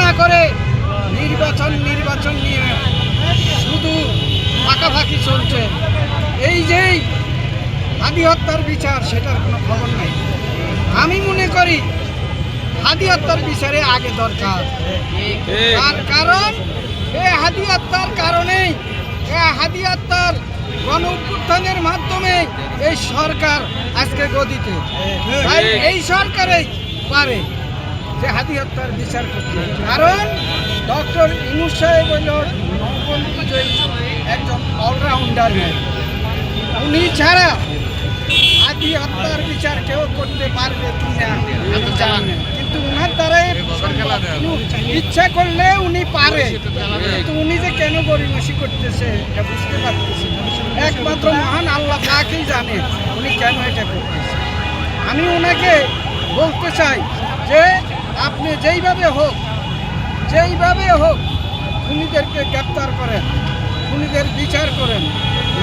না করে নির্বাচন নির্বাচন নিয়ে শুধু ফাঁকাফাঁকি চলছে। এই যেই হাদি হত্যার বিচার সেটার কোনো খবর নাই। আমি মনে করি হাদি হত্যার বিচারে আগে দরকার। তার কারণ এই হাদি হত্যার কারণেই এই হাদি হত্যার গণ উত্থানের মাধ্যমে এই সরকার আজকে গদিতে। এই সরকারেই পারে। যে হাদি হত্যার বিচার করতে। কারণ ডক্টর ইনুস সাহেব বিজয়ী একজন অলরাউন্ডার উনি ছাড়া হাদি হত্যার বিচার কেউ করতে পারবে কি না আমি জানি। কিন্তু উনার দ্বারাই ইচ্ছা করলে উনি পারে। কিন্তু উনি যে কেন গরিমসি করতেছে এটা বুঝতে পারতেছে একমাত্র মহান আল্লাহ তাকেই জানে উনি কেন এটা করতেছে। আমি ওনাকে বলতে চাই যে আপনি যেইভাবে হোক যেইভাবে হোক খুনিদেরকে গ্রেপ্তার করেন, খুনিদের বিচার করেন,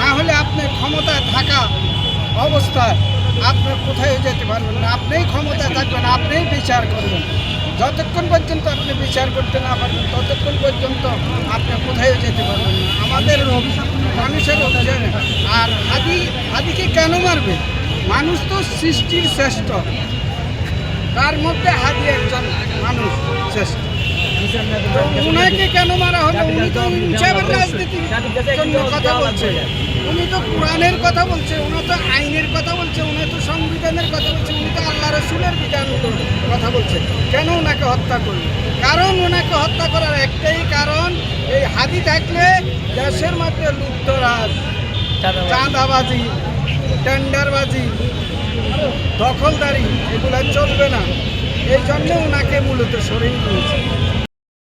না হলে আপনি ক্ষমতায় থাকা অবস্থায় আপনি কোথায় যেতে পারবেন না। আপনিই ক্ষমতায় থাকবেন, আপনিই বিচার করবেন। যতক্ষণ পর্যন্ত আপনি বিচার করতে না পারবেন, ততক্ষণ পর্যন্ত আপনি কোথায় যেতে পারবেন আমাদের মানুষের অভিযান। আর হাদি, হাদিকে কেন মারবে? মানুষ তো সৃষ্টির শ্রেষ্ঠ। তার মধ্যে হাদি একজন মানুষ শ্রেষ্ঠ। উনাকে কেন মারা হলো? উনি তো ইনসাফের রাজনীতির জন্য কথা বলছে? উনি তো কোরআনের কথা বলছে উনি তো আইনের কথা বলছে উনি তো সংবিধানের কথা বলছে উনি তো আল্লাহ রসুলের বিধান কথা বলছে। কেন ওনাকে হত্যা করবে কারণ ওনাকে হত্যা করার একটাই কারণ এই হাদি থাকলে দেশের মধ্যে লুপ্তরাজ চাঁদাবাজি টেন্ডারবাজি দখলদারি এগুলো চলবে না। এই জন্য ওনাকে মূলত সরিয়ে দিয়েছে